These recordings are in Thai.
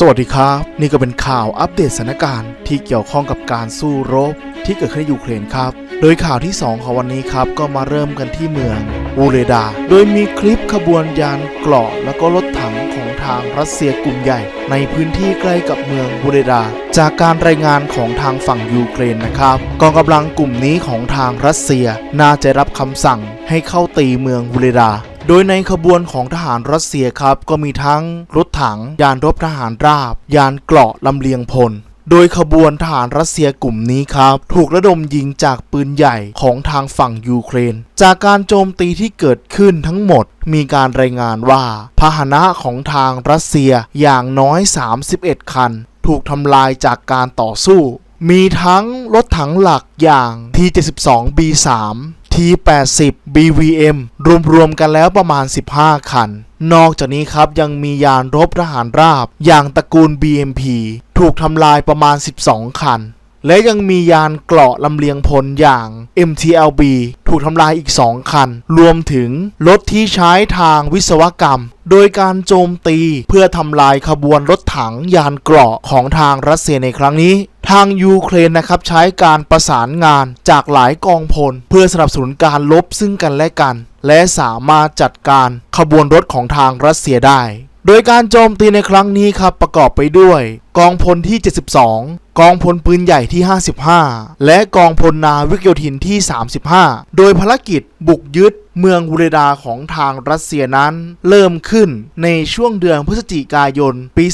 สวัสดีครับ นี่ก็เป็นข่าวอัปเดตสถานการณ์ที่เกี่ยวข้องกับการสู้รบที่เกิดขึ้นในยูเครนครับ โดยข่าวที่ 2 ของวันนี้ครับ ก็มาเริ่มกันที่เมืองอูเรดา โดยมีคลิปขบวนยานเกราะแล้วก็รถถังของทางรัสเซียกลุ่มใหญ่ ในพื้นที่ใกล้กับเมืองบูเรดา จากการรายงานของทางฝั่งยูเครนนะครับกองกำลังกลุ่มนี้ของทางรัสเซียน่าจะรับคำสั่งให้เข้าตีเมืองบูเรดา โดยในขบวนของทหารรัสเซียครับ ก็มีทั้งรถถัง ยานรบทหารราบ ยานเกราะลำเลียงพลโดยขบวนทหารรัสเซียกลุ่มนี้ครับ ถูกระดมยิงจากปืนใหญ่ของทางฝั่งยูเครน จากการโจมตีที่เกิดขึ้นทั้งหมด มีการรายงานว่า พาหนะของทางรัสเซียอย่างน้อย 31 คัน ถูกทำลายจากการต่อสู้ มีทั้งรถถังหลักอย่าง T72B3 T80 BVM รวมๆกันแล้วประมาณ 15 คัน นอกจากนี้ครับยังมียานรบทหารราบ อย่างตระกูล BMP ถูกทำลายประมาณ 12 คัน และยังมียานเกราะลำเลียงพลอย่าง MTLB ถูกทำลายอีก 2 คัน รวมถึงรถที่ใช้ทางวิศวกรรม โดยการโจมตีเพื่อทำลายขบวนรถถังยานเกราะของทางรัสเซียในครั้งนี้ ทางยูเครนนะครับใช้การประสานงานจากหลายกองพล เพื่อสนับสนุนการลบซึ่งกันและกัน และสามารถจัดการขบวนรถของทางรัสเซียได้ โดยการโจมตีในครั้งนี้ครับประกอบไปด้วย กองพลที่ 72 กองพลปืนใหญ่ที่ 55 และกองพลนาวิกโยธินที่ 35 โดยภารกิจบุกยึดเมืองวูเรดาของทางรัสเซียนั้น เริ่มขึ้นในช่วงเดือนพฤศจิกายนปี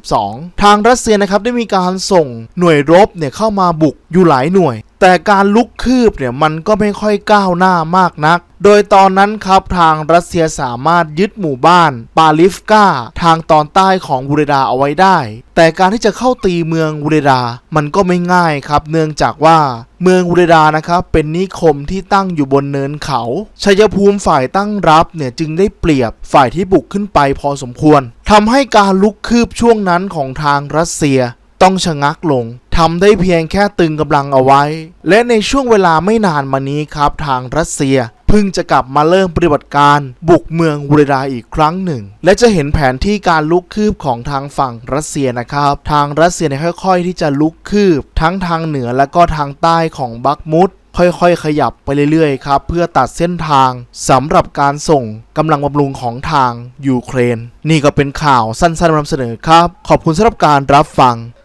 2022 ทางรัสเซียนะครับได้มีการส่งหน่วยรบเนี่ยเข้ามาบุกอยู่หลายหน่วย แต่การลุกคืบเนี่ยมันก็ไม่ค่อยก้าวหน้ามากนัก โดยตอนนั้นครับทางรัสเซียสามารถยึดหมู่บ้านปาลิฟกาทางตอนใต้ของบูเรดาเอาไว้ได้ แต่การที่จะเข้าตีเมืองบูเรดามันก็ไม่ง่ายครับ เนื่องจากว่าเมืองบูเรดานะครับเป็นนิคมที่ตั้งอยู่บนเนินเขาชัยภูมิฝ่ายตั้งรับเนี่ยจึงได้เปรียบฝ่ายที่บุกขึ้นไปพอสมควรทำให้การลุกคืบช่วงนั้นของทางรัสเซีย ต้องชะงักลงทำได้เพียงแค่ตึงกำลังเอาไว้ และในช่วงเวลาไม่นานมานี้ครับทางรัสเซียเพิ่งจะกลับมาเริ่มปฏิบัติการบุกเมืองวูรดาอีกครั้งหนึ่ง และจะเห็นแผนที่การลุกคืบของทางฝั่งรัสเซียนะครับ ทางรัสเซียเนี่ยค่อย ๆ ที่จะลุกคืบ ทั้งทางเหนือและก็ทางใต้ของบักมุดค่อยๆ ขยับไปเรื่อยๆ ครับ เพื่อตัดเส้นทางสำหรับการส่งกำลังบำรุงของทางยูเครน นี่ก็เป็นข่าวสั้นๆนำเสนอครับ ขอบคุณสำหรับการรับฟัง